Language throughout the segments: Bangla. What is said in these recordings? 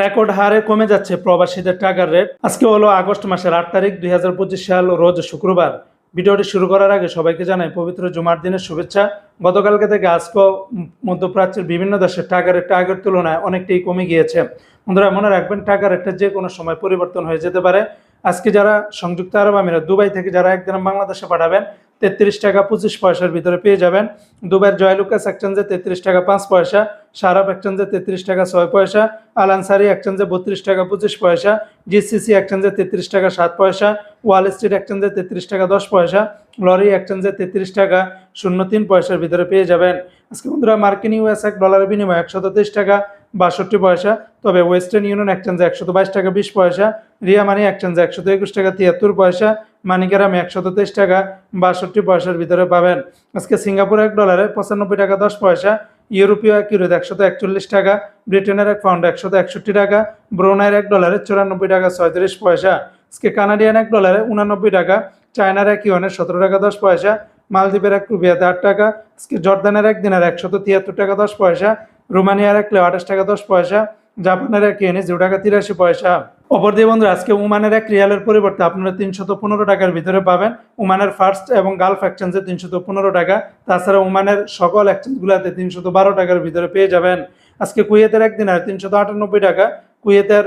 রেকর্ড হারে কমে যাচ্ছে প্রবাসীদের টাকার রেট। আজকে হলো আগস্ট মাসের আট তারিখ, দুই সাল, রোজ শুক্রবার। ভিডিওটি শুরু করার আগে সবাইকে জানাই পবিত্র জুমার দিনের শুভেচ্ছা। গতকালকে থেকে আজকেও মধ্যপ্রাচ্যের বিভিন্ন দেশের টাকার রেটটা আগের তুলনায় অনেকটাই কমে গিয়েছে। বন্ধুরা, মনে রাখবেন, টাকার রেটটা যে কোনো সময় পরিবর্তন হয়ে যেতে পারে। আজকে যারা সংযুক্ত আরব আমিরা দুবাই থেকে যারা একদিন বাংলাদেশে পাঠাবেন তেত্রিশ টাকা পঁচিশ পয়সার ভিতরে পেয়ে যাবেন। দুবাইয়ের জয়লুকাস এক্সচেঞ্জে তেত্রিশ টাকা পাঁচ পয়সা সারাপ এক্সচেঞ্জে তেত্রিশ টাকা ছয় পয়সা আল আনসারি এক্সচেঞ্জে বত্রিশ টাকা পঁচিশ পয়সা, জিসিসি এক্সচেঞ্জে তেত্রিশ টাকা সাত পয়সা, ওয়াল স্ট্রিট এক্সচেঞ্জে তেত্রিশ টাকা দশ পয়সা, লরি এক্সচেঞ্জে তেত্রিশ টাকা শূন্য তিন পয়সার ভিতরে পেয়ে যাবেন। আজকে বন্ধুরা মার্কিন ইউএস এক ডলারের বিনিময়ে একশত টাকা বাষট্টি পয়সা, তবে ওয়েস্টার্ন ইউনিয়ন এক এক্সচেঞ্জে একশত বাইশ টাকা বিশ পয়সা রিয়া মানি এক্সচেঞ্জে একশত একুশ টাকা তিয়াত্তর পয়সা মানিকেরামে একশত তেইশ টাকা বাষট্টি পয়সার ভিতরে পাবেন। আজকে সিঙ্গাপুর এক ডলারে পঁচানব্বই টাকা দশ পয়সা, ইউরোপীয় এক ইউরোতে একশত একচল্লিশ টাকা, ব্রিটেনের এক পাউন্ড একশত একষট্টি টাকা, ব্রোনাইয়ের এক ডলারে চুরানব্বই টাকা ছয়ত্রিশ পয়সা। আজকে কানাডিয়ান এক ডলারে উনানব্বই টাকা, চায়নার এক ইউয়ানের সতেরো টাকা দশ পয়সা, মালদ্বীপের এক রুপিয়াতে আট টাকা, আজকে জর্দানের এক দিনের একশত তিয়াত্তর টাকা দশ পয়সা রোমানিয়ার এক আঠাশ টাকা দশ পয়সা, জাপানের এক ইয়েনে জিরো টাকা তিরাশি পয়সা। অপর দিয়ে বন্ধুরা, আজকে উমানের এক রিয়ালের পরিবর্তে আপনারা তিনশত পনেরো টাকার ভিতরে পাবেন। উমানের ফার্স্ট এবং গালফ এক্সচেঞ্জে তিনশত পনেরো টাকা। তাছাড়া উমানের সকল এক্সচেঞ্জগুলোতে তিনশত বারো টাকার ভিতরে পেয়ে যাবেন। আজকে কুয়েতের একদিন আর তিনশত আটানব্বই টাকা। কুয়েতের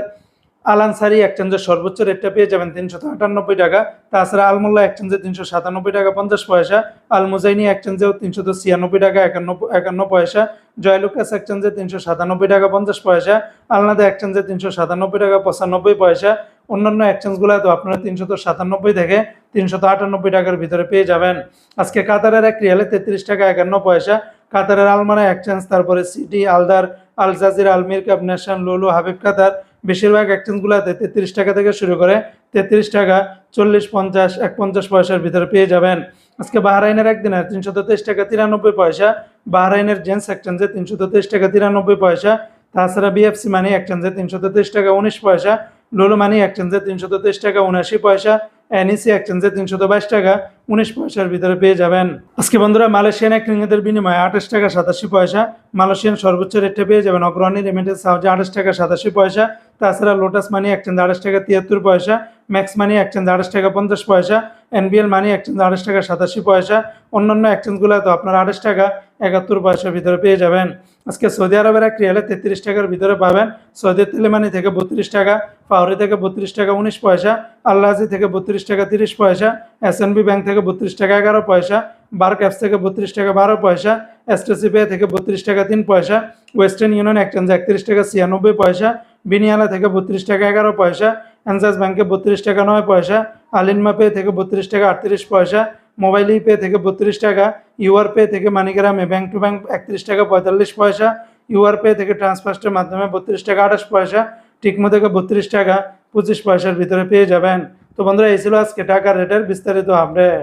আলানসারি এক্সচেঞ্জের সর্বোচ্চ রেটটা পেয়ে যাবেন তিনশো আটানব্বই টাকা। তাছাড়া আলমোল্লা এক্সচেঞ্জে তিনশো সাতানব্বই টাকা পঞ্চাশ পয়সা। আল মুজাইনি এক্সচেঞ্জেও তিনশত ছিয়ানব্বই টাকা একান্ন একান্ন পয়সা। জয়লুকাস এক্সচেঞ্জে তিনশো সাতানব্বই টাকা পঞ্চাশ পয়সা। আলনাদা এক্সচেঞ্জে তিনশো সাতানব্বই টাকা পঁচানব্বই পয়সা। অন্যান্য এক্সচেঞ্জগুলো তো আপনারা তিনশো তো সাতানব্বই থেকে তিনশত আটানব্বই টাকার ভিতরে পেয়ে যাবেন। আজকে কাতারের এক রিয়ালে তেত্রিশ টাকা একান্ন পয়সা। কাতারের আলমারা এক্সচেঞ্জ তারপরে সিটি আলদার, আল জাজির আলমির কাপ নেশন, লুলু, হাবিব কাতার, বেশিরভাগ এক্সচেঞ্জগুলোতে তেত্রিশ টাকা থেকে শুরু করে তেত্রিশ টাকা, চল্লিশ, পঞ্চাশ, এক পঞ্চাশ পয়সার ভিতরে পেয়ে যাবেন। আজকে বাহরাইনের একদিনের তিনশো তেইশ টাকা, তিরানব্বই পয়সা। বাহরাইনের জেন্টস এক্সচেঞ্জে তিনশত তেইশ টাকা, তিরানব্বই পয়সা। তাছাড়া বিএফসি মানি এক্সচেঞ্জে তিনশো তেইশ টাকা, উনিশ পয়সা। লুলু মানি এক্সচেঞ্জে তিনশো তেইশ টাকা, উনআশি পয়সা। এনইসি এক্সচেঞ্জে তিনশত বাইশ টাকা। উনিশ পয়সার ভিতরে পেয়ে যাবেন। আজকে বন্ধুরা, মালয়েশিয়ান এক রিঙ্গিতের বিনিময়ে আঠাশ টাকা সাতাশি পয়সা। মালয়েশিয়ান সর্বোচ্চ রেটটা পেয়ে যাবেন অগ্রণী রেমিটেন্স হাউজে আঠাশ টাকা সাতাশি পয়সা। তাছাড়া লোটাস মানি এক্সচেঞ্জ আঠাশ টাকা তিয়াত্তর পয়সা। ম্যাক্স মানি এক্সচেঞ্জ আঠাশ টাকা পঞ্চাশ পয়সা এনবিএল মানি এক্সচেঞ্জ আঠাশ টাকা সাতাশি পয়সা, অন্যান্য এক্সচেঞ্জগুলো তো আপনার আঠাশ টাকা একাত্তর পয়সার ভিতরে পেয়ে যাবেন। আজকে সৌদি আরবের এক রিয়ালে তেত্রিশ টাকার ভিতরে পাবেন। সৌদি তেলেমানি থেকে বত্রিশ টাকা পাউরি থেকে বত্রিশ টাকা উনিশ পয়সা আল্লাহাজি থেকে বত্রিশ টাকা তিরিশ পয়সা এসএনবি ব্যাংক থেকে বত্রিশ টাকা এগারো পয়সা বার ক্যাপস থেকে বত্রিশ টাকা বারো পয়সা এসটিসি পে থেকে বত্রিশ টাকা তিন পয়সা ওয়েস্টার্ন ইউনিয়ন এক্সচেঞ্জ একত্রিশ টাকা ছিয়ানব্বই পয়সা বিনিয়ালা থেকে বত্রিশ টাকা এগারো পয়সা অ্যানসাস ব্যাংকে বত্রিশ টাকা নয় পয়সা, আলিনমা পে থেকে বত্রিশ টাকা আটত্রিশ পয়সা, মোবাইল পে থেকে বত্রিশ টাকা, ইউআর পে থেকে মানিগ্রামে ব্যাংক টু ব্যাংক একত্রিশ টাকা পঁয়তাল্লিশ পয়সা, ইউআর পে থেকে ট্রান্সফার্স্টের মাধ্যমে বত্রিশ টাকা আঠাশ পয়সা, টিকমো থেকে বত্রিশ টাকা পঁচিশ পয়সার ভিতরে পেয়ে যাবেন। তো বন্ধুরা, এই ছিল আজকে টাকার রেটের বিস্তারিত আপডেট।